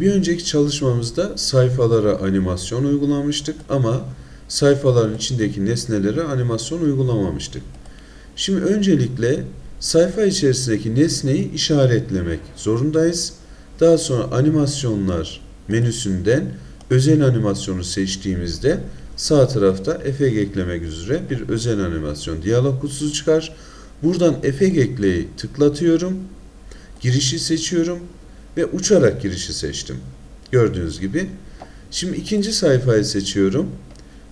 Bir önceki çalışmamızda sayfalara animasyon uygulamıştık ama sayfaların içindeki nesnelere animasyon uygulamamıştık. Şimdi öncelikle sayfa içerisindeki nesneyi işaretlemek zorundayız. Daha sonra animasyonlar menüsünden özel animasyonu seçtiğimizde sağ tarafta efekt eklemek üzere bir özel animasyon diyalog kutusu çıkar. Buradan efekt ekleyi tıklatıyorum. Girişi seçiyorum ve uçarak girişi seçtim. Gördüğünüz gibi. Şimdi ikinci sayfayı seçiyorum.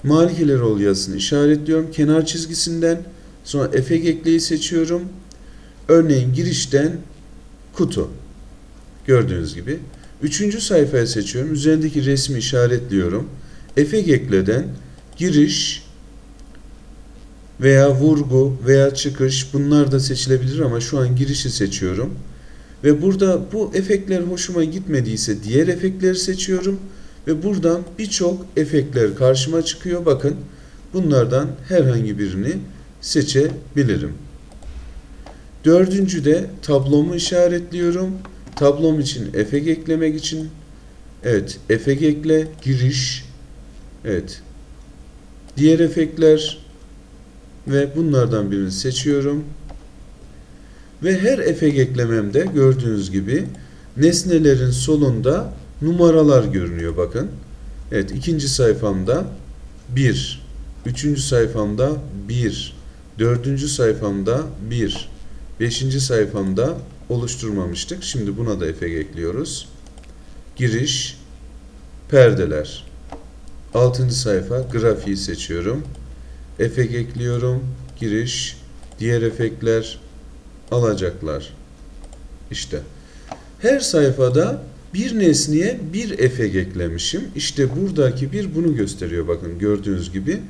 Malikeler yazısını işaretliyorum. Kenar çizgisinden sonra efekt ekleyi seçiyorum. Örneğin girişten kutu. Gördüğünüz gibi. Üçüncü sayfayı seçiyorum. Üzerindeki resmi işaretliyorum. Efekt ekleden giriş veya vurgu veya çıkış bunlar da seçilebilir ama şu an girişi seçiyorum. Ve burada bu efektler hoşuma gitmediyse diğer efektleri seçiyorum. Ve buradan birçok efektler karşıma çıkıyor. Bakın bunlardan herhangi birini seçebilirim. Dördüncü de tablomu işaretliyorum. Tablom için efekt eklemek için evet efekt ekle giriş evet diğer efektler ve bunlardan birini seçiyorum. Ve her efekt eklememde gördüğünüz gibi nesnelerin solunda numaralar görünüyor bakın. Evet ikinci sayfamda 1, üçüncü sayfamda 1, dördüncü sayfamda 1, beşinci sayfamda oluşturmamıştık. Şimdi buna da efekt ekliyoruz. Giriş, perdeler. Altıncı sayfa grafiği seçiyorum. Efekt ekliyorum. Giriş, diğer efektler, alacaklar. İşte her sayfada bir nesneye bir efekt eklemişim. İşte buradaki bir bunu gösteriyor. Bakın gördüğünüz gibi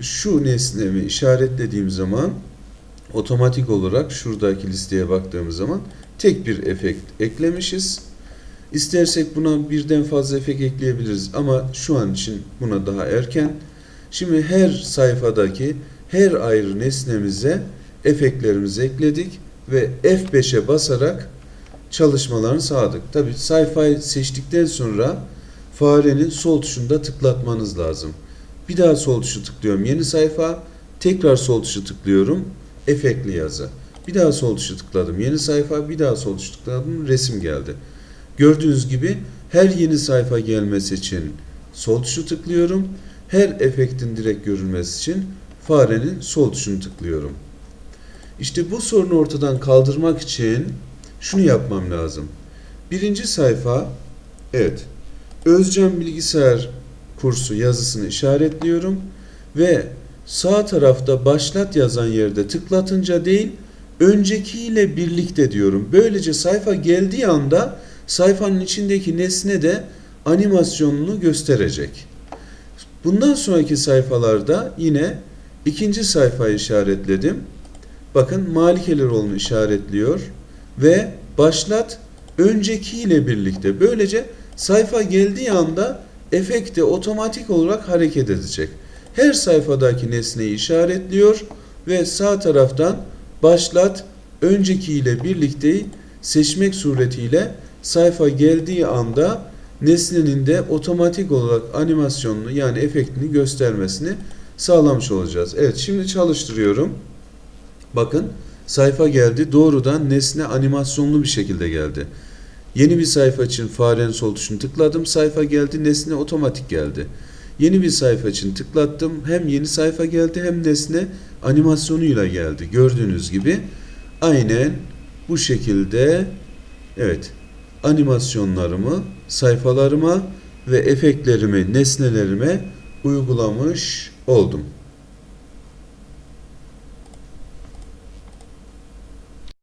şu nesnemi işaretlediğim zaman otomatik olarak şuradaki listeye baktığımız zaman tek bir efekt eklemişiz. İstersek buna birden fazla efekt ekleyebiliriz ama şu an için buna daha erken. Şimdi her sayfadaki her ayrı nesnemize efektlerimizi ekledik ve F5'e basarak çalışmalarını sağladık. Tabi sayfayı seçtikten sonra farenin sol tuşunda tıklatmanız lazım. Bir daha sol tuşu tıklıyorum yeni sayfa. Tekrar sol tuşu tıklıyorum. Efektli yazı. Bir daha sol tuşu tıkladım yeni sayfa. Bir daha sol tuşu tıkladım resim geldi. Gördüğünüz gibi her yeni sayfa gelmesi için sol tuşu tıklıyorum. Her efektin direkt görülmesi için farenin sol tuşunu tıklıyorum. İşte bu sorunu ortadan kaldırmak için şunu yapmam lazım. Birinci sayfa, evet, Özcan Bilgisayar kursu yazısını işaretliyorum ve sağ tarafta başlat yazan yerde tıklatınca değil, öncekiyle birlikte diyorum. Böylece sayfa geldiği anda sayfanın içindeki nesne de animasyonunu gösterecek. Bundan sonraki sayfalarda yine ikinci sayfayı işaretledim. Bakın Malikeler işaretliyor ve başlat öncekiyle birlikte. Böylece sayfa geldiği anda efekte otomatik olarak hareket edecek. Her sayfadaki nesneyi işaretliyor ve sağ taraftan başlat öncekiyle birlikte seçmek suretiyle sayfa geldiği anda nesnenin de otomatik olarak animasyonunu yani efektini göstermesini sağlamış olacağız. Evet şimdi çalıştırıyorum. Bakın sayfa geldi. Doğrudan nesne animasyonlu bir şekilde geldi. Yeni bir sayfa için farenin sol tuşunu tıkladım. Sayfa geldi. Nesne otomatik geldi. Yeni bir sayfa için tıklattım. Hem yeni sayfa geldi hem nesne animasyonuyla geldi. Gördüğünüz gibi aynen bu şekilde evet animasyonlarımı sayfalarıma ve efektlerimi nesnelerime uygulamış oldum.